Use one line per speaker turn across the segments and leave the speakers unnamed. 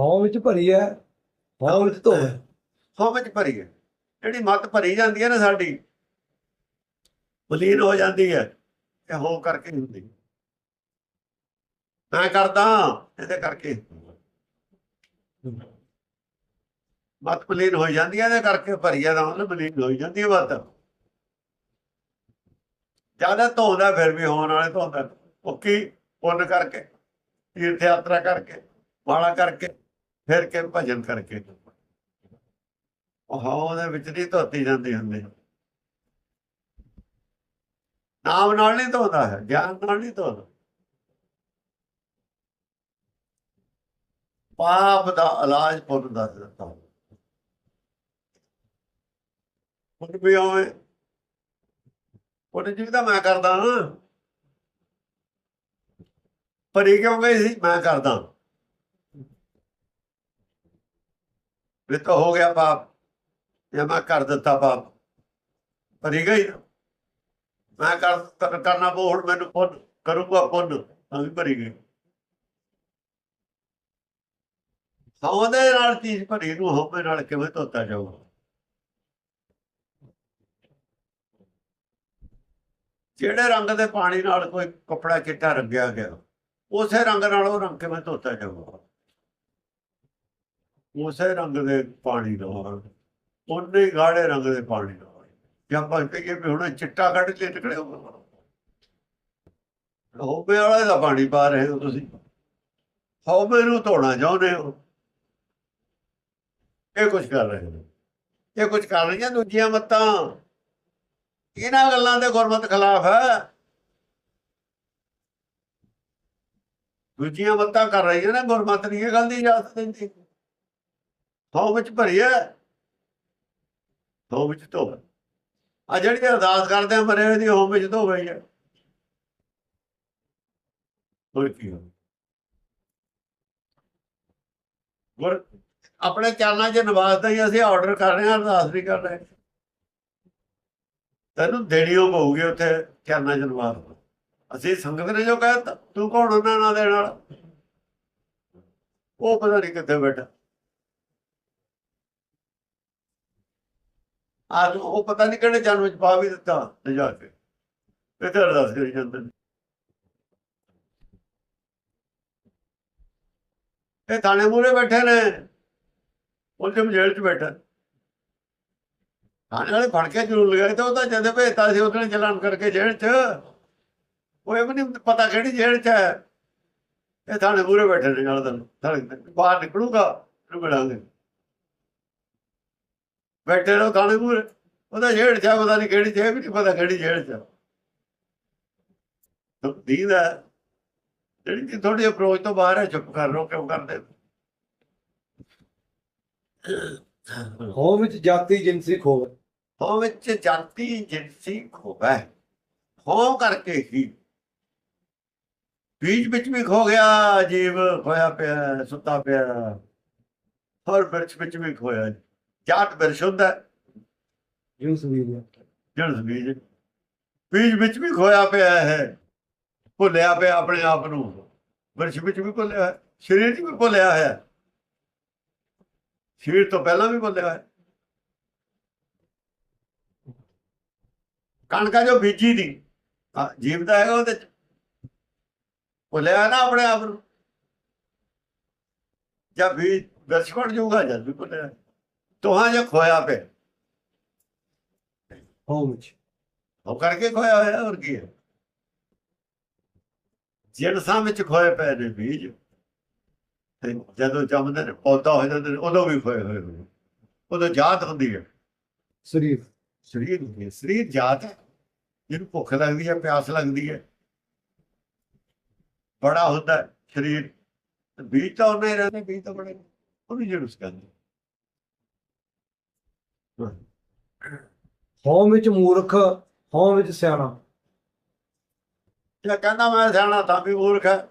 ਹੌਂ ਵਿੱਚ ਭਰੀ ਹੈ ਹੌਂ ਵਿੱਚ ਧੋ
ਹਉ ਵਿੱਚ ਭਰੀ ਹੈ ਜਿਹੜੀ ਮਤ ਭਰੀ ਜਾਂਦੀ ਹੈ ਨਾ ਸਾਡੀ, ਬਲੀਨ ਹੋ ਜਾਂਦੀ ਹੈ ਇਹ ਹੋ ਕਰਕੇ ਹੁੰਦੀ। ਮੈਂ ਕਰਦਾ, ਇਹਦੇ ਕਰਕੇ। ਮਤ ਬਲੀਨ ਹੋ ਜਾਂਦੀ ਹੈ ਇਹਦੇ ਕਰਕੇ ਭਰੀ ਹੈ ਤਾਂ ਮਤਲਬ ਬਲੀਨ ਹੋ ਜਾਂਦੀ ਹੈ ਮਤ। ਜ਼ਿਆਦਾ ਧੋਂਦਾ ਫਿਰ ਵੀ ਹੋਣ ਵਾਲੇ ਧੋਂਦਾ। ਪੱਕੀ ਪੁੰਨ ਕਰਕੇ, ਤੀਰਥ ਯਾਤਰਾ ਕਰਕੇ, ਵਾਲਾ ਕਰਕੇ। ਫਿਰ ਕੇ ਭਜਨ ਕਰਕੇ? ਉਹ ਹਵਾ ਦੇ ਵਿੱਚ ਨਹੀਂ ਧੋਤੀ ਜਾਂਦੀ ਹੁੰਦੀ। ਨਾਮ ਨਾਲ ਨਹੀਂ ਧੋਦਾ ਹੈ, ਗਿਆਨ ਨਾਲ ਨਹੀਂ ਧੋਦਾ। ਪਾਪ ਦਾ ਇਲਾਜ ਪੁੰਨ ਦੱਸ ਦਿੱਤਾ। ਪੁੰਨ ਵੀ ਹੋਵੇ। ਪੁੰਨ ਜੀ ਤਾਂ ਮੈਂ ਕਰਦਾ ਹਾਂ। ਪਰ ਕਿਉਂ ਗਈ ਸੀ? ਮੈਂ ਕਰਦਾ। ਇਹ ਤਾਂ ਹੋ ਗਿਆ ਪਾਪ। ਇਹ ਮੈਂ ਕਰ ਦਿੱਤਾ ਪਾਪ। ਭਰੀ ਗਈ। ਮੈਂ ਕਰ ਕਰਨਾ ਪਊ, ਹੁਣ ਮੈਨੂੰ ਪੁੰਨ ਕਰੂੰਗਾ ਪੁੰਨ ਤਾਂ ਵੀ ਭਰੀ ਗਈ। ਹੌਂਦੇ ਨਾਲ ਚੀਜ਼ ਭਰੀ ਨੂੰ ਹੋਵੇ ਨਾਲ ਕਿਵੇਂ ਧੋਤਾ ਜਾਊਗਾ? ਜਿਹੜੇ ਰੰਗ ਦੇ ਪਾਣੀ ਨਾਲ ਕੋਈ ਕੱਪੜਾ ਚਿੱਟਾ ਰੰਗਿਆ ਗਿਆ, ਉਸੇ ਰੰਗ ਨਾਲ ਉਹ ਰੰਗ ਕਿਵੇਂ ਧੋਤਾ ਜਾਊਗਾ? ਉਸੇ ਰੰਗ ਦੇ ਪਾਣੀ ਨਾਲ ਉਹਨੇ ਹੀ ਗਾੜੇ ਰੰਗ ਦੇ ਪਾਣੀ ਨਾਲ ਜੇ ਆਪਾਂ ਕਹੀਏ ਵੀ ਹੁਣ ਚਿੱਟਾ ਕੱਢ ਕੇ ਨਿਕਲੇ ਹੋਵੇ ਵਾਲੇ ਦਾ ਪਾਣੀ ਪਾ ਰਹੇ ਹੋ ਤੁਸੀਂ। ਹੋਵੇ ਨੂੰ ਧੋਣਾ ਚਾਹੁੰਦੇ ਹੋ। ਇਹ ਕੁਝ ਕਰ ਰਹੇ ਹੋ। ਇਹ ਕੁਝ ਕਰ ਰਹੀਆਂ ਦੂਜੀਆਂ ਮੱਤਾਂ। ਇਹਨਾਂ ਗੱਲਾਂ ਦੇ ਗੁਰਮਤ ਖਿਲਾਫ ਹੈ। ਦੂਜੀਆਂ ਮੱਤਾਂ ਕਰ ਰਹੀਆਂ ਨੇ ਗੁਰਮਤ ਨਹੀਂ, ਇਹ ਗੱਲ ਦੀ ਇਜਾਜ਼ਤ ਦਿੰਦੀ। ਹਉ ਵਿੱਚ ਭਰੀ ਹੈ ਹਉ ਵਿੱਚ ਧੋ। ਆ ਜਿਹੜੀ ਅਰਦਾਸ ਕਰਦੇ ਆ ਮਰੇ ਹੋਏ ਦੀ ਹਉ ਵਿੱਚ ਧੋ ਹੈ ਹੋਰ ਕੀ ਹੋ ਗੁਰ, ਆਪਣੇ ਚਰਨਾਂ 'ਚ ਨਵਾਜ਼ਦਾ ਹੀ ਅਸੀਂ ਆਰਡਰ ਕਰ ਰਹੇ ਹਾਂ ਅਰਦਾਸ ਨਹੀਂ ਕਰ ਰਹੇ ਤੈਨੂੰ ਦੇਣੀ ਉਹ ਪਊਗੀ ਉੱਥੇ, ਚਰਨਾਂ 'ਚ ਨਵਾਜ਼ ਅਸੀਂ ਸੰਗਤ ਨੇ ਜੋ ਕਹਿਤਾ ਤੂੰ ਕੌਣ ਉਹਨਾਂ ਨਾਲ ਦੇਣ ਵਾਲਾ? ਉਹ ਪਤਾ ਨਹੀਂ ਕਿੱਥੇ ਬੈਠਾ। ਆ ਉਹ ਪਤਾ ਨਹੀਂ ਕਿਹੜੇ ਜਨਮ ਵਿੱਚ ਪਾ ਵੀ ਦਿੱਤਾ ਲਿਜਾ ਕੇ। ਇਹ ਤਾਂ ਅਰਦਾਸ ਕਰੀ ਜਾਂਦੇ ਨੇ। ਇਹ ਥਾਣੇ ਮੂਰੇ ਬੈਠੇ ਨੇ। ਉਲਟਮ ਜੇਲ੍ਹ 'ਚ ਬੈਠਾ। ਥਾਣੇ ਵਾਲੇ ਫੜ ਕੇ ਜ਼ਰੂਰ ਲਗਾਏ ਤੇ ਉਹ ਤਾਂ ਜਦ ਭੇਜਤਾ ਸੀ ਉਹਨੇ ਚਲਾਨ ਕਰਕੇ ਜੇਲ੍ਹ 'ਚ। ਉਹ ਇਹ ਵੀ ਨਹੀਂ ਪਤਾ ਕਿਹੜੀ ਜੇਲ੍ਹ 'ਚ ਹੈ। ਇਹ ਥਾਣੇ ਮੂਰੇ ਬੈਠੇ ਨੇ ਨਾਲ ਤਾਂ ਬਾਹਰ ਨਿਕਲੂਗਾ ਇਹਨੂੰ ਮਿਲਾਂਗੇ। ਬੈਠੇ ਰਹੋ ਥਾਣੇ ਮੂਰੇ ਉਹਦਾ ਜੇਲ੍ਹ 'ਚ ਪਤਾ ਨਹੀਂ ਕਿਹੜੀ ਵੀ ਨਹੀਂ ਪਤਾ ਕਿਹੜੀ ਜੇਲ੍ਹ 'ਚ ਦੀਦਾ ਜਿਹੜੀ ਕਿ ਥੋੜੀ ਅਪਰੋਚ ਤੋਂ ਬਾਹਰ ਹੈ ਚੁੱਪ ਕਰ ਰੋ ਕਿਉਂ ਕਰਦੇ
ਹੌਂ? ਵਿੱਚ ਜਾਤੀ ਜਿੰਸੀ ਖੋਵ
ਹੋ ਵਿੱਚ ਜਾਤੀ ਜਿੰਸੀ ਖੋਬੈ ਹੋ। ਕਰਕੇ ਹੀ ਬੀਜ ਵਿੱਚ ਵੀ ਖੋ ਗਿਆ ਜੀਵ ਖੋਇਆ ਪਿਆ ਸੁੱਤਾ ਪਿਆ। ਹਰ ਬਿਰਛ ਵਿੱਚ ਵੀ ਖੋਇਆ। ਜਾਤ ਬਿਰਛ ਹੁੰਦਾ
ਜਿੰਸ ਵੀ ਹੈ
ਜਨਸ ਬੀਜ ਬੀਜ ਵਿੱਚ ਵੀ ਖੋਇਆ ਪਿਆ ਹੈ ਭੁੱਲਿਆ ਪਿਆ ਆਪਣੇ ਆਪ ਨੂੰ। ਬਿਰਛ ਵਿੱਚ ਵੀ ਭੁੱਲਿਆ ਹੈ। ਸਰੀਰ 'ਚ ਵੀ ਭੁੱਲਿਆ ਹੈ। ਸਰੀਰ ਤੋਂ ਪਹਿਲਾਂ ਵੀ ਭੁੱਲਿਆ ਹੈ। ਕਣਕਾਂ ਜੋ ਬੀਜੀ ਦੀ। ਆ, ਜੀਵ ਦਾ ਹੈਗਾ ਉਹਦੇ ਚ। ਭੁੱਲਿਆ ਨਾ ਆਪਣੇ ਆਪ ਨੂੰ। ਵੀ ਬਿਰਛ ਬਣ ਜਾਊਗਾ ਜਦ ਵੀ ਭੁੱਲਿਆ ਤੋਹਾਂ ਜੇ ਖੋਇਆ ਪਿਆ
ਹੌਂ ਵਿੱਚ
ਉਹ ਕਰਕੇ ਖੋਇਆ ਹੋਇਆ ਹੋਰ ਕੀ ਹੈ ਜਿਣਸਾਂ ਵਿੱਚ ਖੋਏ ਪਏ ਨੇ ਬੀਜ ਤੇ ਜਦੋਂ ਜੰਮਦੇ ਨੇ ਪੌਦਾ ਹੋ ਜਾਂਦੇ ਨੇ ਉਦੋਂ ਵੀ ਖੋਏ ਹੋਏ ਨੇ ਉਦੋਂ ਜਾਤ ਹੁੰਦੀ ਹੈ
ਸਰੀਰ
ਸਰੀਰ ਹੁੰਦੀ ਹੈ ਸਰੀਰ ਜਾਤ ਹੈ ਜਿਹਨੂੰ ਭੁੱਖ ਲੱਗਦੀ ਹੈ ਪਿਆਸ ਲੱਗਦੀ ਹੈ ਬੜਾ ਹੁੰਦਾ ਹੈ ਸਰੀਰ ਬੀਜ ਤਾਂ ਉਹਨੇ ਰਹਿੰਦੇ ਬੀਜ ਤਾਂ ਬੜੇ। ਉਹਨੂੰ ਜਣਸ ਕਹਿੰਦੇ
ਹੌਂ ਵਿੱਚ ਮੂਰਖ ਹੌਂ ਵਿੱਚ ਸਿਆਣਾ।
ਜੇ ਕਹਿੰਦਾ ਮੈਂ ਸਿਆਣਾ ਤਾਂ ਵੀ ਮੂਰਖ ਹੈ।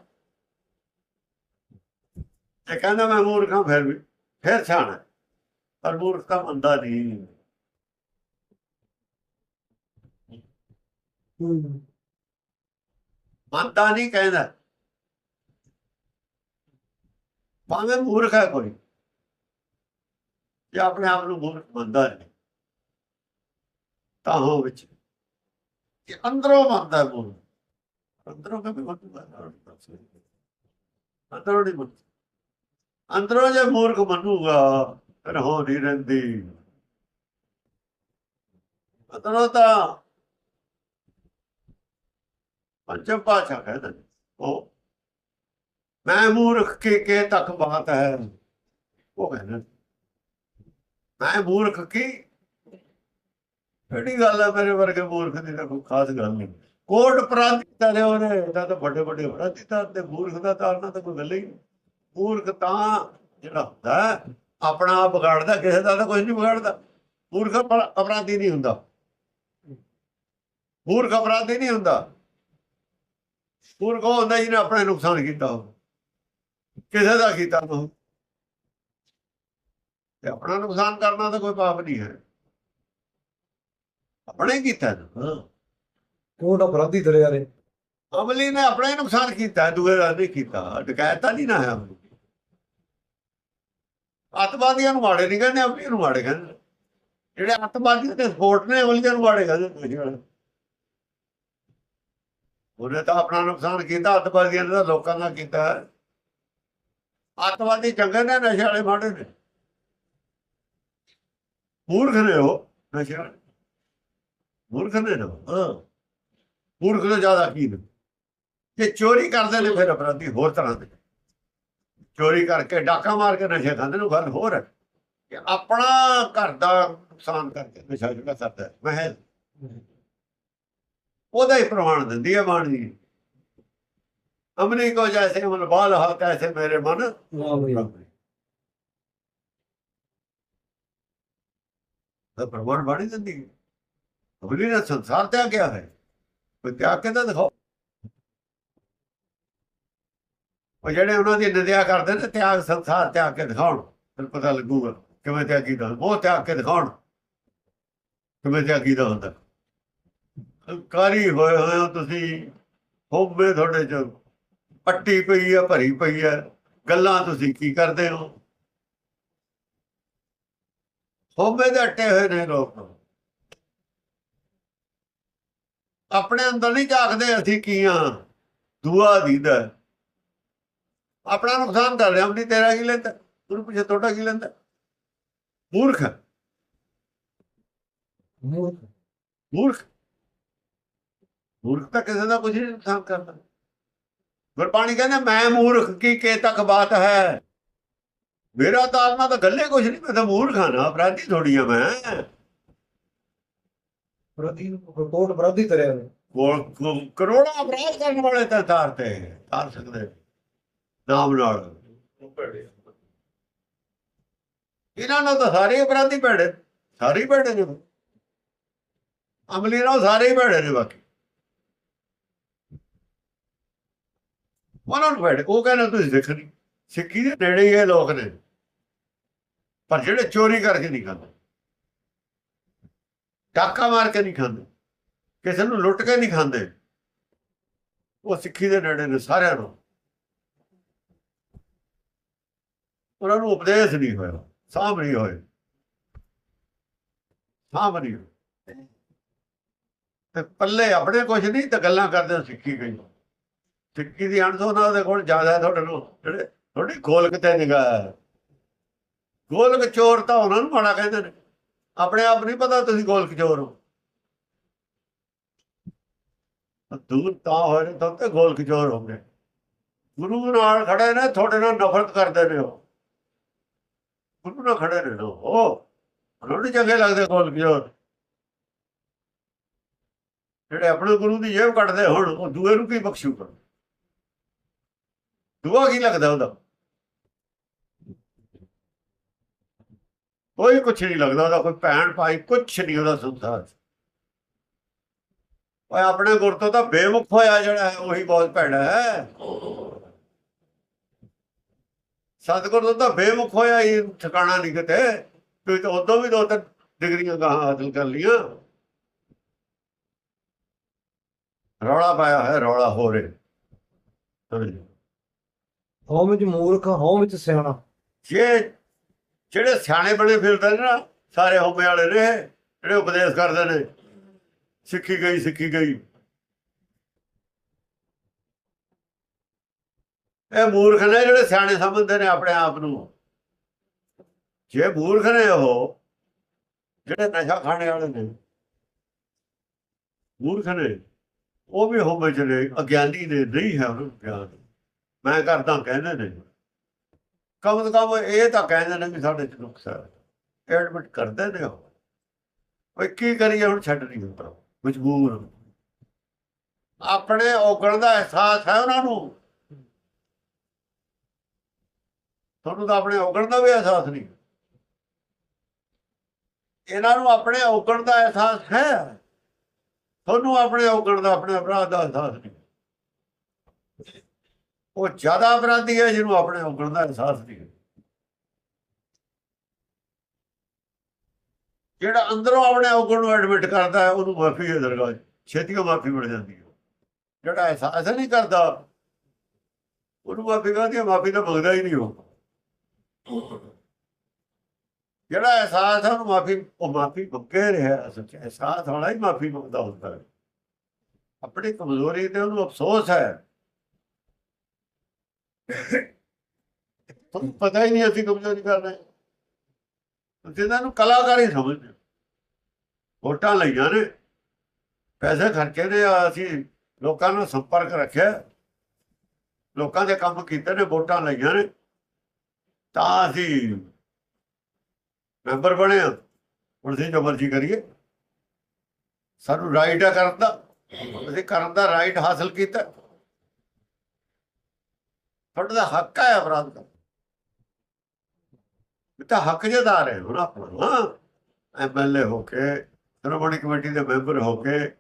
ਜੇ ਕਹਿੰਦਾ ਮੈਂ ਮੂਰਖ ਹਾਂ, ਫਿਰ ਵੀ, ਫਿਰ ਸਿਆਣਾ ਪਰ ਮੂਰਖ ਤਾਂ ਮੰਨਦਾ ਨਹੀਂ। ਮੰਨਦਾ ਨਹੀਂ, ਕਹਿੰਦਾ ਭਾਵੇਂ ਮੂਰਖ ਹੈ ਕੋਈ। ਜੇ ਆਪਣੇ ਆਪ ਨੂੰ ਮੂਰਖ ਮੰਨਦਾ ਹੈ ਤਾਂ ਉਹ ਵਿੱਚ ਕਿ ਅੰਦਰੋਂ ਮੰਨਦਾ ਮੂਰਖ, ਅੰਦਰੋਂ ਕਦੇ ਮੰਨਦਾ ਅੰਦਰੋਂ ਨਹੀਂ ਮੰਨਦਾ। ਅੰਦਰੋਂ ਜੇ ਮੂਰਖ ਮੰਨੂਗਾ, ਫਿਰ ਹੋ ਨਹੀਂ ਰਹਿੰਦੀ। ਅੰਦਰੋਂ ਤਾਂ ਪੰਚਮ ਪਾਛਾ ਕਹਿੰਦਾ ਉਹ ਮੈਂ ਮੂਰਖ ਕੇ ਕੇ ਤੱਕ ਬਾਤ ਹੈ, ਉਹ ਕਹਿੰਦਾ ਮੈਂ ਮੂਰਖ ਕੀ ਕਿਹੜੀ ਗੱਲ ਹੈ ਮੇਰੇ ਵਰਗੇ ਮੂਰਖ ਦੀ? ਤਾਂ ਕੋਈ ਖਾਸ ਗੱਲ ਨਹੀਂ। ਕੋਟ ਪ੍ਰਾਂਤੀ ਤਰੇ ਉਹਨੇ, ਇਹਦਾ ਤਾਂ ਵੱਡੇ ਵੱਡੇ ਪ੍ਰਾਂਤੀ ਤਾਂ ਤੇ ਮੂਰਖ ਦਾ ਤਾਂ ਉਹਨਾਂ ਤਾਂ ਕੋਈ ਗੱਲ ਹੀ ਮੂਰਖ ਤਾਂ ਜਿਹੜਾ ਹੁੰਦਾ ਆਪਣਾ ਆਪ ਵਿਗਾੜਦਾ, ਕਿਸੇ ਦਾ ਤਾਂ ਕੁਝ ਨਹੀਂ ਵਿਗਾੜਦਾ। ਮੂਰਖ ਅਪਰਾਧੀ ਨਹੀਂ ਹੁੰਦਾ। ਮੂਰਖ ਅਪਰਾਧੀ ਨਹੀਂ ਹੁੰਦਾ। ਮੂਰਖ ਉਹ ਹੁੰਦਾ ਜਿਹਨੇ ਆਪਣੇ ਨੁਕਸਾਨ ਕੀਤਾ ਹੋਵੇ। ਕਿਸੇ ਦਾ ਕੀਤਾ ਨਾ ਹੋਵੇ। ਤੇ ਆਪਣਾ ਨੁਕਸਾਨ ਕਰਨਾ ਤਾਂ ਕੋਈ ਪਾਪ ਨਹੀਂ ਹੈ। ਆਪਣੇ ਕੀਤਾ ਨਾ।
ਕੋਟ ਅਪਰਾਧੀ ਨੇ
ਅਮਲੀ ਨੇ ਆਪਣਾ ਹੀ ਨੁਕਸਾਨ ਕੀਤਾ ਦੂਏ ਦਾ ਨਹੀਂ ਕੀਤਾ। ਡਕੈਤ ਤਾਂ ਨਹੀਂ ਨਾ ਹੈ ਅੱਤਵਾਦੀਆਂ ਨੂੰ ਮਾੜੇ ਨਹੀਂ ਕਹਿੰਦੇ ਅਮਲੀ ਨੂੰ ਮਾੜੇ ਕਹਿੰਦੇ। ਜਿਹੜੇ ਅੱਤਵਾਦੀ ਦੇ ਸਪੋਰਟ ਨੇ ਅਮਲੀਆਂ ਨੂੰ ਮਾੜੇ ਕਹਿੰਦੇ ਉਹਨੇ ਤਾਂ ਆਪਣਾ ਨੁਕਸਾਨ ਕੀਤਾ ਅੱਤਵਾਦੀਆਂ ਨੇ ਤਾਂ ਲੋਕਾਂ ਦਾ ਕੀਤਾ। ਅੱਤਵਾਦੀ ਚੰਗੇ ਨੇ ਨਸ਼ੇ ਵਾਲੇ ਮਾੜੇ ਨੇ। ਮੂਰਖ ਨੇ ਉਹ ਨਸ਼ੇ ਨੇ ਹਾਂ ਮੂਰਖ ਤੋਂ ਜ਼ਿਆਦਾ ਕੀ ਨੇ ਜੇ ਚੋਰੀ ਕਰਦੇ ਨੇ ਫਿਰ ਅਪਰਾਧੀ ਹੋਰ ਤਰ੍ਹਾਂ ਦੇ ਚੋਰੀ ਕਰਕੇ ਡਾਕਾ ਮਾਰ ਕੇ ਨਸ਼ੇ ਖਾਂਦੇ ਨੂੰ ਗੱਲ ਹੋਰ ਹੈ ਕਿ ਆਪਣਾ ਘਰ ਦਾ ਨੁਕਸਾਨ ਕਰਕੇ ਨਸ਼ਾ ਜਿਹੜਾ ਕਰਦਾ ਮਹਿਲ ਉਹਦਾ ਹੀ ਪ੍ਰਮਾਣ ਦਿੰਦੀ ਹੈ ਬਾਣੀ ਅਮਨੀ ਕੋ ਜੈਸੇ ਮਨ ਬਾਲ ਹਾ ਕੈਸੇ ਮੇਰੇ ਮਨ
ਵਾਹ ਬਈ
ਬਾਣੀ ਦਿੰਦੀ ਹੈ। ਨੇ ਸੰਸਾਰ ਤਿਆਗ ਗਿਆ ਹੈ? ਕੋਈ ਤਿਆਗ ਕੇ ਦਿਖਾਓ। ਉਹ ਜਿਹੜੇ ਉਹਨਾਂ ਦੀ ਨਿੰਦਿਆ ਕਰਦੇ ਨੇ, ਤਿਆਗ, ਸੰਸਾਰ ਤਿਆਗ ਕੇ ਦਿਖਾਉਣ। ਫਿਰ ਪਤਾ ਲੱਗੂਗਾ ਕਿਵੇਂ ਤਿਆਗੀ ਦਾ ਉਹ ਤਿਆਗ ਕੇ ਦਿਖਾਉਣ। ਕਿਵੇਂ ਤਿਆਗੀ ਦਾ ਹੁੰਦਾ। ਕਾਰੀ ਹੋਏ ਹੋਏ ਹੋ ਤੁਸੀਂ। ਹੋਵੇ ਤੁਹਾਡੇ ਚ। ਪੱਟੀ ਪਈ ਆ ਭਰੀ ਪਈ ਆ ਗੱਲਾਂ ਤੁਸੀਂ ਕੀ ਕਰਦੇ ਹੋ? ਹੋਵੇ ਦੇ ਅੱਟੇ ਹੋਏ ਨੇ ਲੋਕ। ਆਪਣੇ ਅੰਦਰ ਨਹੀਂ ਝਾਕਦੇ ਅਸੀਂ ਕੀ ਆ ਦੁਆ ਦੀਦਾ ਆਪਣਾ ਨੁਕਸਾਨ ਕਰ ਰਿਹਾ ਆਪਣੀ ਤੇਰਾ ਕੀ ਲੈਂਦਾ ਉਹਨੂੰ ਪਿੱਛੇ ਤੁਹਾਡਾ ਕੀ ਲੈਂਦਾ। ਮੂਰਖ।
ਮੂਰਖ।
ਮੂਰਖ। ਮੂਰਖ ਤਾਂ ਕਿਸੇ ਦਾ ਕੁਝ ਨਹੀਂ ਨੁਕਸਾਨ ਕਰਦਾ। ਗੁਰਬਾਣੀ ਕਹਿੰਦਾ ਮੈਂ ਮੂਰਖ ਕੀ ਕੇ ਤੱਕ ਬਾਤ ਹੈ? ਮੇਰਾ ਤਾਂ ਆਤਮਾ ਤਾਂ ਗੱਲੇ ਕੁਝ ਨਹੀਂ ਮੈਂ ਤਾਂ ਮੂਰਖ ਹਾਂ ਨਾ ਅਪਰਾਧੀ ਥੋੜੀ ਆ ਮੈਂ।
ਅਪਰਾਧੀ ਕੋਟ ਅਪਰਾਧੀ ਤਰਿਆ ਨੇ
ਕੋਲ ਕਰੋੜਾਂ ਅਪਰਾਧ ਕਰਨ ਵਾਲੇ ਤਾਂ ਤਾਰ ਤੇ ਤਾਰ ਸਕਦੇ। ਨਾਮ ਨਾਲ। ਇਹਨਾਂ ਨਾਲ ਤਾਂ ਸਾਰੇ ਅਪਰਾਧੀ ਭੈੜੇ ਸਾਰੇ ਭੈੜੇ ਨੇ ਅਮਲੀ ਨਾਲ ਸਾਰੇ ਭੈੜੇ ਨੇ ਬਾਕੀ। ਉਹਨਾਂ ਨੂੰ ਭੈੜੇ ਉਹ ਕਹਿੰਦੇ ਤੁਸੀਂ ਸਿੱਖ ਨਹੀਂ ਸਿੱਖੀ ਦੇ ਨੇੜੇ ਹੀ ਇਹ ਲੋਕ ਨੇ। ਪਰ ਜਿਹੜੇ ਚੋਰੀ ਕਰਕੇ ਨਹੀਂ ਖਾਂਦੇ ਟਾਕਾ ਮਾਰ ਕੇ ਨਹੀਂ ਖਾਂਦੇ, ਕਿਸੇ ਨੂੰ ਲੁੱਟ ਕੇ ਨਹੀਂ ਖਾਂਦੇ, ਉਹ ਸਿੱਖੀ ਦੇ ਨੇੜੇ ਨੇ ਸਾਰਿਆਂ ਨੂੰ। ਉਹਨਾਂ ਨੂੰ ਉਪਦੇਸ਼ ਨਹੀਂ ਹੋਇਆ, ਸਾਂਭ ਨਹੀਂ ਹੋਏ। ਸਾਂਭ ਨਹੀਂ ਹੋਏ। ਤੇ ਪੱਲੇ ਆਪਣੇ ਕੁਝ ਨਹੀਂ ਤਾਂ ਗੱਲਾਂ ਕਰਦੇ ਸਿੱਖੀ ਗਈ। ਸਿੱਖੀ ਦੀ ਅਣਸ ਉਹਨਾਂ ਦੇ ਕੋਲ ਜ਼ਿਆਦਾ ਤੁਹਾਡੇ ਨੂੰ ਜਿਹੜੇ ਤੁਹਾਡੀ ਗੋਲਕ ਤੇ ਨਿਗਾਹ ਗੋਲਕ ਚੋਰ ਤਾਂ ਉਹਨਾਂ ਨੂੰ ਮਾੜਾ ਕਹਿੰਦੇ ਨੇ। ਆਪਣੇ ਆਪ ਨਹੀਂ ਪਤਾ ਤੁਸੀਂ ਗੋਲਕ ਚੋਰ ਹੋ। ਦੂਰ ਤਾਂ ਹੋਏ ਨੇ ਤਾਂ ਤੇ ਗੋਲ ਖਜੋਰ ਹੋ ਗਏ। ਗੁਰੂ ਨਾਲ ਖੜੇ ਨੇ, ਤੁਹਾਡੇ ਨਾਲ ਨਫ਼ਰਤ ਕਰਦੇ ਨੇ ਉਹ। ਗੁਰੂ ਨਾਲ ਖੜੇ ਨੇ ਉਹ। ਉਹਨਾਂ ਨੂੰ ਚੰਗੇ ਲੱਗਦੇ ਗੋਲ ਖਜੋਰ ਜਿਹੜੇ ਆਪਣੇ ਗੁਰੂ ਦੀ ਜੇਬ ਕੱਢਦੇ ਹੁਣ, ਉਹ ਦੂਏ ਨੂੰ ਕੀ ਬਖਸ਼ੂ ਕਰ ਦੂਆ ਕੀ ਲੱਗਦਾ ਉਹਦਾ? ਕੋਈ ਕੁਛ ਨਹੀਂ ਲੱਗਦਾ ਉਹਦਾ ਕੋਈ ਭੈਣ ਭਾਈ ਕੁਛ ਨਹੀਂ ਉਹਦਾ ਸੰਸਾਰ। ਓਏ ਆਪਣੇ ਗੁਰ ਤੋਂ ਤਾਂ ਬੇਮੁਖ ਹੋਇਆ ਜਿਹੜਾ ਹੈ ਉਹੀ ਬਹੁਤ ਭੈੜਾ ਹੈ। ਸਤਿਗੁਰ ਤੋਂ ਤਾਂ ਬੇਮੁਖ ਹੋਇਆ ਹੀ ਠਿਕਾਣਾ ਨਹੀਂ ਕਿਤੇ। ਤਾਂ ਉਦੋਂ ਵੀ ਦੋ ਤਿੰਨ ਡਿਗਰੀਆਂ ਗਾਹਾਂ ਹਾਸਲ ਕਰ ਲੀਆਂ ਰੌਲਾ ਪਾਇਆ ਹੈ ਰੌਲਾ ਹੋ ਰਿਹਾ।
ਹਉ ਵਿੱਚ ਮੂਰਖ ਹਉ ਵਿੱਚ ਸਿਆਣਾ।
ਜੇ ਜਿਹੜੇ ਸਿਆਣੇ ਬਣੇ ਫਿਰਦੇ ਨੇ ਨਾ, ਸਾਰੇ ਹੋਮੇ ਵਾਲੇ ਨੇ, ਜਿਹੜੇ ਉਪਦੇਸ਼ ਕਰਦੇ ਨੇ, ਸਿੱਖੀ ਗਈ ਸਿੱਖੀ ਗਈ। ਇਹ ਮੂਰਖ ਨੇ ਜਿਹੜੇ ਸਿਆਣੇ ਸਮਝਦੇ ਨੇ ਆਪਣੇ ਆਪ ਨੂੰ। ਜੇ ਮੂਰਖ ਨੇ ਉਹ, ਜਿਹੜੇ ਨਸ਼ਾ ਖਾਣੇ ਵਾਲੇ ਨੇ, ਮੂਰਖ ਨੇ, ਉਹ ਵੀ ਹੋਮੇ ਚ ਨੇ, ਅਗਿਆਨੀ ਨੇ, ਨਹੀਂ ਹੈ ਉਹਨਾਂ ਨੂੰ ਗਿਆਨ। ਮੈਂ ਕਰਦਾ ਕਹਿੰਦੇ ਨੇ। ਕਮ ਤੋਂ ਕਮ ਇਹ ਤਾਂ ਕਹਿੰਦੇ ਨੇ ਵੀ ਸਾਡੇ ਚ ਨੁਕਸ ਹੈ। ਐਡਮਿਟ ਕਰਦੇ ਨੇ ਉਹ। ਓਏ ਕੀ ਕਰੀਏ ਹੁਣ ਛੱਡ ਨਹੀਂ ਹੁੰਦਾ। ਮਜਬੂਰ ਆਪਣੇ ਔਗਣ ਦਾ ਅਹਿਸਾਸ ਹੈ ਉਹਨਾਂ ਨੂੰ। ਤੁਹਾਨੂੰ ਤਾਂ ਆਪਣੇ ਔਗਣ ਦਾ ਵੀ ਅਹਿਸਾਸ ਨਹੀਂ। ਇਹਨਾਂ ਨੂੰ ਆਪਣੇ ਔਗਣ ਦਾ ਅਹਿਸਾਸ ਹੈ। ਤੁਹਾਨੂੰ ਆਪਣੇ ਔਗਣ ਦਾ, ਆਪਣੇ ਅਪਰਾਧ ਦਾ ਅਹਿਸਾਸ ਨਹੀਂ। ਉਹ ਜ਼ਿਆਦਾ ਅਪਰਾਧੀ ਹੈ ਜਿਹਨੂੰ ਆਪਣੇ ਔਗਣ ਦਾ ਅਹਿਸਾਸ ਨਹੀਂ ਹੈ। ਜਿਹੜਾ ਅੰਦਰੋਂ ਆਪਣੇ ਔਗਣ ਨੂੰ ਐਡਮਿਟ ਕਰਦਾ ਹੈ, ਉਹਨੂੰ ਮਾਫੀ ਹੈ ਦਰਗਾਹ ਛੇਤੀ ਮਾਫੀ ਮਿਲ ਜਾਂਦੀ ਹੈ। ਜਿਹੜਾ ਅਹਿਸਾਸ ਨਹੀਂ ਕਰਦਾ, ਉਹਨੂੰ ਮਾਫੀ ਕਹਿੰਦੀ ਮਾਫੀ ਤਾਂ ਮੰਗਦਾ ਹੀ ਨਹੀਂ ਉਹ। ਜਿਹੜਾ ਅਹਿਸਾਸ ਹੈ, ਉਹਨੂੰ ਮਾਫੀ, ਉਹ ਮਾਫੀ ਮੰਗੇ ਰਿਹਾ ਅਸਲ 'ਚ ਅਹਿਸਾਸ ਵਾਲਾ ਹੀ ਮਾਫੀ ਮੰਗਦਾ ਹੁੰਦਾ ਹੈ। ਆਪਣੀ ਕਮਜ਼ੋਰੀ ਤੇ ਉਹਨੂੰ ਅਫਸੋਸ ਹੈ। ਪਤਾ ਹੀ ਨਹੀਂ ਅਸੀਂ ਕਮਜ਼ੋਰੀ ਕਰ ਰਹੇ। ਤੁਸੀਂ ਇਹਨਾਂ ਨੂੰ ਕਲਾਕਾਰ ਹੀ। ਸਮਝਦੇ ਵੋਟਾਂ ਲਈਆਂ ਨੇ। ਪੈਸੇ ਖਰਚੇ ਨੇ ਅਸੀਂ ਲੋਕਾਂ ਨਾਲ ਸੰਪਰਕ ਰੱਖਿਆ। ਲੋਕਾਂ ਦੇ ਕੰਮ ਕੀਤੇ ਨੇ, ਵੋਟਾਂ ਲਈਆਂ ਨੇ। ਤਾਂ ਅਸੀਂ ਮੈਂਬਰ ਬਣੇ ਹਾਂ। ਹੁਣ ਅਸੀਂ ਜੋ ਮਰਜ਼ੀ ਕਰੀਏ। ਸਾਨੂੰ ਰਾਈਟ ਆ ਕਰਨ ਦਾ। ਅਸੀਂ ਕਰਨ ਦਾ ਰਾਈਟ ਹਾਸਲ ਕੀਤਾ। ਤੁਹਾਡਾ ਦਾ ਹੱਕ ਹੈ ਅਪਰਾਧ ਦਾ ਇਹ ਤਾਂ ਹੱਕ ਜਦਾਰ ਹੈ ਹੁਣ ਆਪਣਾ, ਹਾਂ। ਐਮਐਲਏ ਹੋ ਕੇ, ਸ਼੍ਰੋਮਣੀ ਕਮੇਟੀ ਦੇ ਮੈਂਬਰ ਹੋ ਕੇ,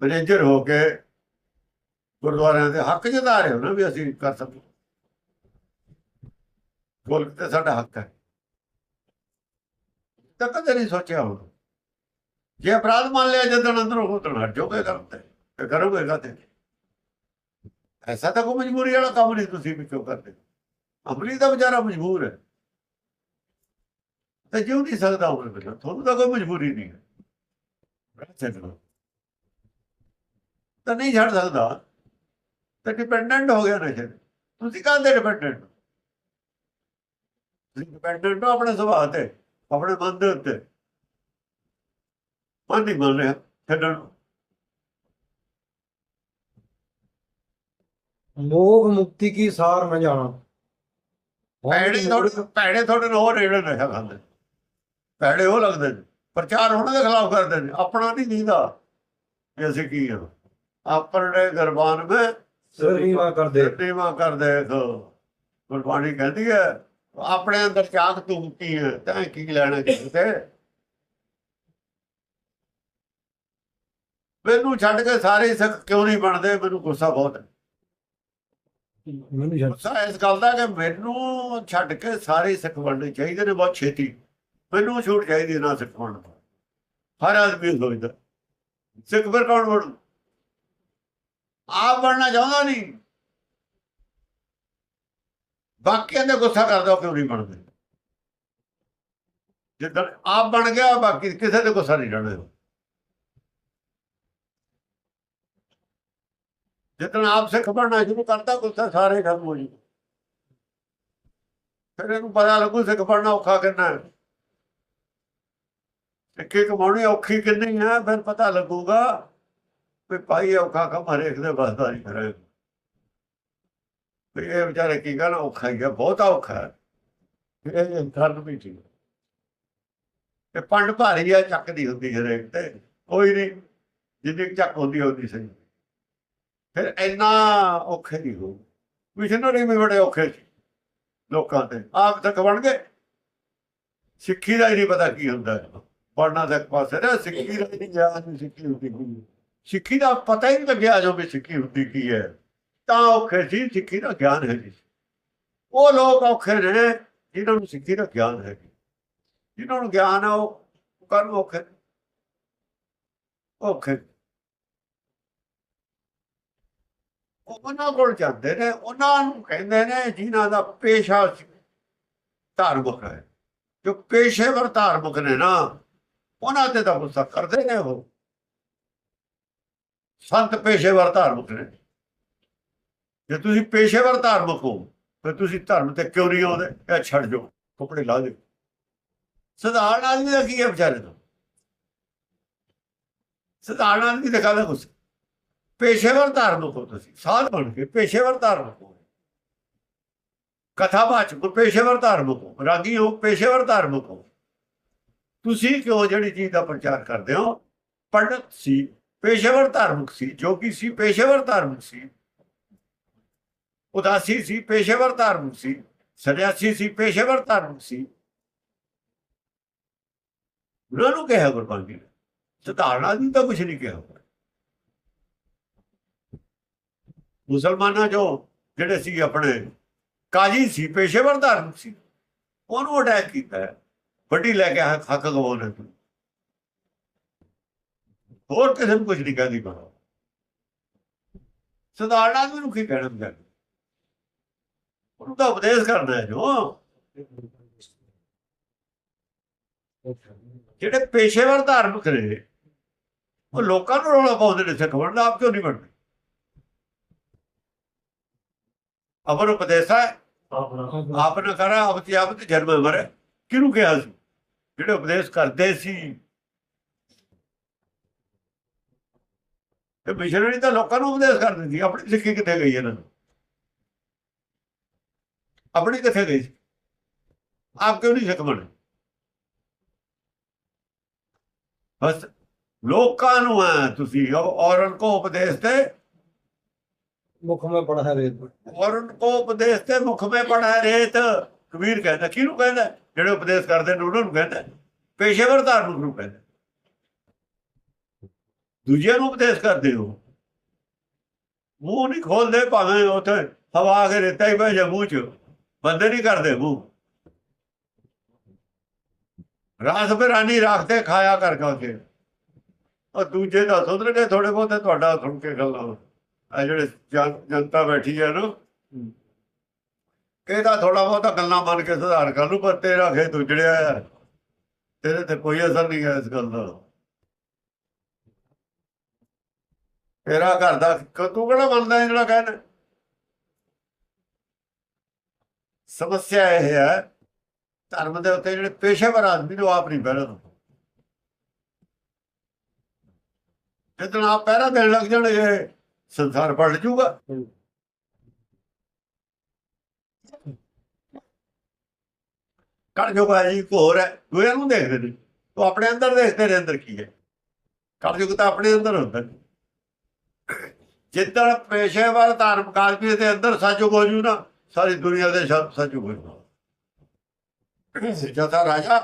ਮੈਨੇਜਰ ਹੋ ਕੇ, ਗੁਰਦੁਆਰਿਆਂ ਦੇ ਹੱਕ ਜਦਾ ਰਹੇ ਨਾ ਵੀ ਅਸੀਂ ਕਰ ਸਕੀਏ। ਗੋਲ ਤੇ ਸਾਡਾ ਹੱਕ ਹੈ। ਤਾਂ ਕਦੇ ਨਹੀਂ ਸੋਚਿਆ ਹੁਣ ਜੇ ਅਪਰਾਧ ਮੰਨ ਲਿਆ, ਜਦੋਂ ਅੰਦਰੋਂ ਹੋਤਣ ਹਟ ਜਾਓਗੇ ਕਰਤੇ ਤੇ। ਕਰੋਗੇ ਕਾਤੇ ਐਸਾ ਤਾਂ ਕੋਈ ਮਜਬੂਰੀ ਵਾਲਾ ਕੰਮ ਨਹੀਂ ਤੁਸੀਂ ਵੀ ਕਰਦੇ। ਅਮਲੀ ਦਾ ਵਿਚਾਰਾ ਮਜਬੂਰ ਹੈ। ਤੇ ਜਿਉਂ ਨਹੀਂ ਸਕਦਾ ਉਹ ਬਿਨਾਂ ਤੁਹਾਨੂੰ ਤਾਂ ਕੋਈ ਮਜਬੂਰੀ ਨਹੀਂ ਹੈ। ਰਹਿ ਤਾਂ ਨਹੀਂ ਛੱਡ ਸਕਦਾ। ਤਾਂ ਡਿਪੈਂਡੈਂਟ ਹੋ ਗਿਆ ਨਸ਼ੇ ਤੇ ਤੁਸੀਂ ਕਾਹਦੇ ਡਿਪੈਂਡੈਂਟ ਤੁਸੀਂ ਡਿਪੈਂਡੈਂਟ ਹੋ ਆਪਣੇ ਸੁਭਾਅ ਤੇ, ਆਪਣੇ ਮਨ ਦੇ ਉੱਤੇ। ਮਨ ਨਹੀਂ ਮੰਨ ਰਿਹਾ। ਛੱਡਣ
ਮੋਹ ਮੁਕਤੀ ਕੀ ਸਾਰ ਮੈਂ ਜਾਣਾ।
ਭੈੜੇ
ਮੂਰਖ,
ਭੈੜੇ ਥੋੜੇ ਨੂੰ ਹੋਰ ਰੇੜੇ ਨਸ਼ਾ ਖਾਂਦੇ ਭੈੜੇ ਉਹ ਲੱਗਦੇ ਨੇ। ਪ੍ਰਚਾਰ ਉਹਨਾਂ ਦੇ ਖਿਲਾਫ ਕਰਦੇ ਨੇ। ਆਪਣਾ ਨਹੀਂ ਦੀਦਾ। ਕਿ ਅਸੀਂ ਕੀ ਹਾਂ ਆਪਣੇ ਗਰਬਾਨ ਵਿੱਚ
ਸਿਰ ਨੀਵਾਂ ਕਰਦੇ।
ਨੀਵਾ ਕਰ ਦੇਖ। ਗੁਰਬਾਣੀ ਕਹਿੰਦੀ ਹੈ ਆਪਣੇ ਅੰਦਰ ਤੂੰ ਕੀ ਹੈ ਤੈਂ ਕੀ ਲੈਣਾ ਕਿਤੇ ਮੈਨੂੰ ਛੱਡ ਕੇ ਸਾਰੇ ਸਿੱਖ ਕਿਉਂ ਨਹੀਂ ਬਣਦੇ? ਮੈਨੂੰ ਗੁੱਸਾ ਬਹੁਤ ਹੈ।
ਮੈਨੂੰ ਛੱਡ
ਗੁੱਸਾ ਇਸ ਗੱਲ ਦਾ ਕਿ ਮੈਨੂੰ ਛੱਡ ਕੇ ਸਾਰੇ ਸਿੱਖ ਬਣਨੇ ਚਾਹੀਦੇ ਨੇ, ਬਹੁਤ ਛੇਤੀ। ਮੈਨੂੰ ਛੂਟ ਚਾਹੀਦੀ ਹੈ ਨਾ ਸਿੱਖ ਬਣਨ ਤੋਂ। ਹਰ ਆਦਮੀ ਸੋਚਦਾ, ਸਿੱਖ ਫਿਰ ਕੌਣ ਬਣੂ? ਆਪ ਬਣਨਾ ਚਾਹੁੰਦਾ ਨਹੀਂ। ਬਾਕੀਆਂ ਦੇ ਗੁੱਸਾ ਕਰਦਾ, ਉਹ ਕਿਉਂ ਨਹੀਂ ਬਣਦੇ? ਜਿੱਦਾਂ ਆਪ ਬਣ ਗਿਆ, ਬਾਕੀ ਕਿਸੇ ਦੇ ਗੁੱਸਾ ਨਹੀਂ ਰਹਿਣਾ ਜਿੱਦਣ ਆਪ ਸਿੱਖ ਬਣਨਾ ਸ਼ੁਰੂ ਕਰਤਾ ਗੁੱਸਾ ਸਾਰੇ ਖਤਮ ਹੋ ਜੂ ਫਿਰ ਇਹਨੂੰ ਪਤਾ ਲੱਗੂ ਸਿੱਖ ਬਣਨਾ ਔਖਾ ਕਿੰਨਾ ਹੈ। ਸਿੱਖੀ ਕਮਾਉਣੀ ਔਖੀ ਕਿੰਨੀ ਹੈ, ਫਿਰ ਪਤਾ ਲੱਗੂਗਾ ਵੀ ਭਾਈ ਔਖਾ ਕੰਮ ਹਰੇਕ ਦੇ ਬਸਦਾ ਨਹੀਂ ਕਰੇ ਵੀ ਇਹ ਵਿਚਾਰੇ ਕੀ ਕਹਿਣਾ, ਔਖਾ ਹੀ ਹੈ, ਬਹੁਤ ਔਖਾ ਹੈ। ਇਹ ਕਰਨ ਵੀ ਠੀਕ ਇਹ ਪੰਡ ਭਾਰੀ ਆ, ਚੱਕਦੀ ਹੁੰਦੀ ਹਰੇਕ ਤੇ, ਕੋਈ ਨਹੀਂ, ਜਿੰਨੀ ਕੁ ਚੱਕ ਹੁੰਦੀ ਹੁੰਦੀ ਸਹੀ। ਫਿਰ ਇੰਨਾ ਔਖੇ ਨਹੀਂ ਹੋ ਮਿਸ਼ਨਰੀ ਵੀ ਬੜੇ ਔਖੇ ਸੀ ਲੋਕਾਂ ਤੇ ਆਪ ਤੱਕ ਬਣ ਗਏ। ਸਿੱਖੀ ਦਾ ਹੀ ਨਹੀਂ ਪਤਾ ਕੀ ਹੁੰਦਾ। ਪੜਨਾ ਦੇ ਪਾਸੇ ਨਾ ਸਿੱਖੀ ਦਾ ਨਹੀਂ ਗਿਆਨ, ਸਿੱਖੀ ਹੁੰਦੀ ਕੀ ਸਿੱਖੀ ਦਾ ਪਤਾ ਹੀ ਨਹੀਂ ਲੱਗਿਆ ਜੋ ਵੀ ਸਿੱਖੀ ਹੁੰਦੀ ਕੀ ਹੈ। ਤਾਂ ਔਖੇ ਸੀ, ਸਿੱਖੀ ਦਾ ਗਿਆਨ ਹੈ ਜੀ। ਉਹ ਲੋਕ ਔਖੇ ਨੇ ਜਿਨ੍ਹਾਂ ਨੂੰ ਸਿੱਖੀ ਦਾ ਗਿਆਨ ਹੈ ਜਿਨ੍ਹਾਂ ਨੂੰ ਗਿਆਨ ਹੈ ਉਹ ਕਰਨ ਔਖੇ ਔਖੇ ਉਹਨਾਂ ਕੋਲ ਜਾਂਦੇ ਨੇ, ਉਹਨਾਂ ਨੂੰ ਕਹਿੰਦੇ ਨੇ ਜਿਨ੍ਹਾਂ ਦਾ ਪੇਸ਼ਾ ਧਾਰਮਿਕ ਹੈ। ਜੋ ਪੇਸ਼ੇਵਰ ਧਾਰਮਿਕ ਨੇ ਨਾ, ਉਹਨਾਂ ਤੇ ਤਾਂ ਗੁੱਸਾ ਕਰਦੇ ਨੇ ਉਹ। ਸੰਤ ਪੇਸ਼ੇਵਰ ਧਾਰਮਿਕ ਨੇ। ਜੇ ਤੁਸੀਂ ਪੇਸ਼ੇਵਰ ਧਾਰਮਿਕ ਹੋ ਤਾਂ ਤੁਸੀਂ ਧਰਮ ਤੇ ਕਿਉਂ ਨਹੀਂ ਆਉਂਦੇ? ਇਹ ਛੱਡ ਜਾਓ, ਕੱਪੜੇ ਲਾ ਦਿਓ। ਸਧਾਰਨ ਆਦਮੀ ਦਾ ਕੀ ਹੈ ਵਿਚਾਰੇ ਦਾ? ਸਧਾਰਨ ਆਦਮੀ ਦਾ ਕਾਹਦਾ ਗੁੱਸਾ? ਪੇਸ਼ੇਵਰ ਧਾਰਮਿਕ ਹੋ ਤੁਸੀਂ ਸਾਧ ਬਣ ਕੇ ਪੇਸ਼ੇਵਰ ਧਾਰਮਿਕ ਹੋ ਕਥਾ ਕਥਾਵਾਚਕ ਪੇਸ਼ੇਵਰ ਧਾਰਮਿਕ ਹੋ ਰਾਗੀ ਹੋ, ਪੇਸ਼ੇਵਰ ਧਾਰਮਿਕ ਹੋ ਤੁਸੀਂ ਕਿਉਂ ਜਿਹੜੀ ਚੀਜ਼ ਦਾ ਪ੍ਰਚਾਰ ਕਰਦੇ ਹੋ? ਪੰਡਤ ਸੀ, ਪੇਸ਼ੇਵਰ ਧਾਰਮਿਕ ਸੀ, ਜੋਗੀ ਸੀ, ਪੇਸ਼ੇਵਰ ਧਾਰਮਿਕ ਸੀ। ਉਦਾਸੀ ਸੀ, ਪੇਸ਼ੇਵਰ ਧਾਰਮਿਕ ਸੀ। ਸੰਨਿਆਸੀ ਸੀ, ਪੇਸ਼ੇਵਰ ਧਾਰਮਿਕ ਸੀ। ਉਹਨਾਂ ਨੂੰ ਕਿਹਾ ਗੁਰਬਾਣੀ ਨੇ। ਸਧਾਰਣਾ ਦੀ ਤਾਂ ਕੁਝ ਨਹੀਂ ਕਿਹਾ। ਮੁਸਲਮਾਨਾਂ ਜੋ ਜਿਹੜੇ ਸੀ ਆਪਣੇ ਕਾਜੀ ਸੀ ਪੇਸ਼ੇਵਰ ਧਾਰਮਿਕ ਸੀ, ਉਹਨੂੰ ਅਟੈਕ ਕੀਤਾ ਹੈ। ਵੱਡੀ ਲੈ ਕੇ ਹੱਕ ਹੱਕ ਗਵਾਉਣੇ ਹੋਰ ਕਿਸੇ ਨੂੰ ਕੁਝ ਨਹੀਂ ਕਹਿੰਦੀ ਕਰੋ ਸਧਾਰਨ ਆਦਮੀ ਨੂੰ ਕੀ ਕਹਿਣਾ ਚਾਹੀਦਾ ਉਹਨੂੰ ਤਾਂ ਉਪਦੇਸ਼ ਕਰਨਾ ਹੈ ਜੋ। ਜਿਹੜੇ ਪੇਸ਼ੇਵਰ ਧਾਰਮਿਕ ਨੇ, ਉਹ ਲੋਕਾਂ ਨੂੰ ਰੌਲਾ ਪਾਉਂਦੇ ਨੇ ਸਿੱਖ ਬਣਦਾ ਆਪ ਕਿਉਂ ਨਹੀਂ ਬਣਦੇ? ਅਮਰ ਉਪਦੇਸਾ ਆਪ ਨਾ ਕਰਾ ਆਪ ਤੇ ਆਪ ਤੇ ਜਨਮ ਮਰੇ ਕਿਹਨੂੰ ਕਿਹਾ ਸੀ? ਜਿਹੜੇ ਉਪਦੇਸ਼ ਕਰਦੇ ਸੀ। ਤੇ ਮਿਸ਼ਨਰੀ ਤਾਂ ਲੋਕਾਂ ਨੂੰ ਉਪਦੇਸ਼ ਕਰਦੇ ਸੀ। ਆਪਣੀ ਸਿੱਖੀ ਕਿੱਥੇ ਗਈ ਇਹਨਾਂ ਨੂੰ? ਆਪਣੀ ਕਿੱਥੇ ਗਈ ਆਪ ਕਿਉਂ ਨਹੀਂ ਸਿੱਖ ਬਣੇ? ਬਸ ਲੋਕਾਂ ਨੂੰ ਆ ਤੁਸੀਂ। ਔਰਨ ਕੋ ਉਪਦੇਸ਼ ਤੇ
ਮੁਖ ਮੈਂ ਪੜਾ ਹੈ ਰੇਤ
ਔਰਨ ਕੋ ਉਪਦੇਸ਼ ਤੇ ਮੁਖ ਮੇ ਪੜਾ ਰੇਤ ਕਬੀਰ ਕਹਿੰਦਾ, ਕਿਹਨੂੰ ਕਹਿੰਦਾ? ਜਿਹੜੇ ਉਪਦੇਸ਼ ਕਰਦੇ ਨੇ ਉਹਨਾਂ ਨੂੰ ਕਹਿੰਦਾ। ਪੇਸ਼ੇਵਰ ਧਾਰਮਿਕ ਨੂੰ ਕਹਿੰਦਾ। ਦੂਜਿਆਂ ਨੂੰ ਉਪਦੇਸ਼ ਕਰਦੇ ਹੋ। ਮੂੰਹ ਨਹੀਂ ਖੋਲਦੇ ਭਾਵੇਂ ਉੱਥੇ ਹਵਾ ਆ ਕੇ ਰੇਤਾ ਹੀ ਪੈ ਜਾ ਮੂੰਹ ਚ। ਬੰਦੇ ਨਹੀਂ ਕਰਦੇ ਮੂੰਹ। ਰਾਸ ਬਿਰਾਨੀ ਰੱਖਦੇ ਖਾਇਆ ਕਰ ਕੇ ਉਹ ਦੂਜੇ ਦਾ ਸੁਧਰ ਕੇ ਥੋੜੇ ਬਹੁਤੇ ਤੁਹਾਡਾ ਸੁਣ ਕੇ ਗੱਲਾਂ ਆ ਜਿਹੜੇ ਜਨ- ਜਨਤਾ ਬੈਠੀ ਹੈ। ਨਾ ਇਹਦਾ ਥੋੜਾ ਬਹੁਤਾ ਗੱਲਾਂ ਮੰਨ ਕੇ ਸੁਧਾਰ ਕਰ ਲੂ ਪਰ ਤੇਰਾ ਖੇਤ ਉਜੜਿਆ ਹੈ ਤੇਰੇ ਤੇ ਕੋਈ ਅਸਰ ਨਹੀਂ ਹੈ ਇਸ ਗੱਲ ਦਾ। ਤੇਰਾ ਘਰ ਦਾ ਤੂੰ ਕਿਹੜਾ ਮੰਨਦਾ ਜਿਹੜਾ ਕਹਿੰਦਾ ਸਮੱਸਿਆ ਇਹ ਹੈ ਧਰਮ ਦੇ ਉੱਤੇ ਜਿਹੜੇ ਪੇਸ਼ੇਵਰ ਆਦਮੀ ਨੂੰ ਆਪ ਨਹੀਂ ਪਹਿਰਾ ਦਿੰਦੇ ਜਦੋਂ ਆਪ ਪਹਿਰਾ ਦੇਣ ਲੱਗ ਜਾਣਗੇ ਸੰਸਾਰ ਪਲਟ ਜਾਊਗਾ ਕੜ ਜੋ ਜੀ ਘੋਰ ਹੈ ਦੂਜਿਆਂ ਨੂੰ ਦੇਖਦੇ ਨਹੀਂ ਤੂੰ ਆਪਣੇ ਅੰਦਰ ਦੇਖ ਤੇਰੇ ਅੰਦਰ ਕੀ ਹੈ। ਕੜ ਜੋ ਤਾਂ ਆਪਣੇ ਅੰਦਰ ਹੁੰਦਾ ਜਿੱਦਣ ਪੇਸ਼ੇਵਰ ਧਾਰਮਿਕ ਆਦਮੀ ਦੇ ਅੰਦਰ ਸੱਚੁਗ ਹੋ ਜੂ ਨਾ ਸਾਰੀ ਦੁਨੀਆ ਦੇ ਸੱਚੁਗ ਹੋ ਜੂ। ਜਦਾ ਰਾਜਾ।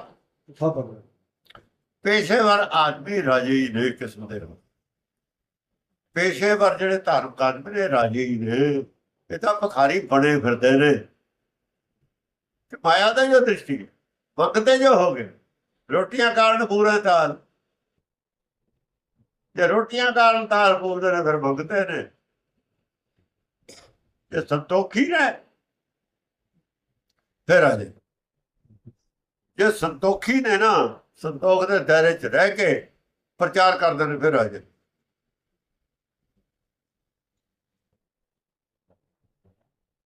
ਪੇਸ਼ੇਵਰ ਆਦਮੀ ਰਾਜੇ ਹੀ ਨੇ ਕਿਸਮ ਦੇ ਹੋ ਪੇਸ਼ੇਵਰ ਜਿਹੜੇ ਧਾਰਮਿਕ ਆਦਮੀ ਨੇ ਰਾਜੇ ਹੀ ਨੇ। ਇਹ ਤਾਂ ਭਖਾਰੀ ਬਣੇ ਫਿਰਦੇ ਨੇ। ਤੇ ਮਾਇਆ ਦਾ ਜੋ ਦ੍ਰਿਸ਼ਟੀ ਹੈ, ਵਕਤੇ ਜੋ ਹੋ ਗਏ। ਰੋਟੀਆਂ ਕਾਰਨ ਪੂਰਾ ਤਾਲ। ਜੇ ਰੋਟੀਆਂ ਕਾਰਨ ਤਾਲ ਪੂਰਦੇ ਨੇ ਫਿਰ ਭੁਗਤੇ ਨੇ। ਇਹ ਸੰਤੋਖੀ ਰਹਿ ਫਿਰ ਆ ਜੇ। ਜੇ ਸੰਤੋਖੀ ਨੇ ਨਾ ਸੰਤੋਖ ਦੇ ਦਾਇਰੇ 'ਚ ਰਹਿ ਕੇ ਪ੍ਰਚਾਰ ਕਰਦੇ ਨੇ ਫਿਰ ਆ ਜੇ।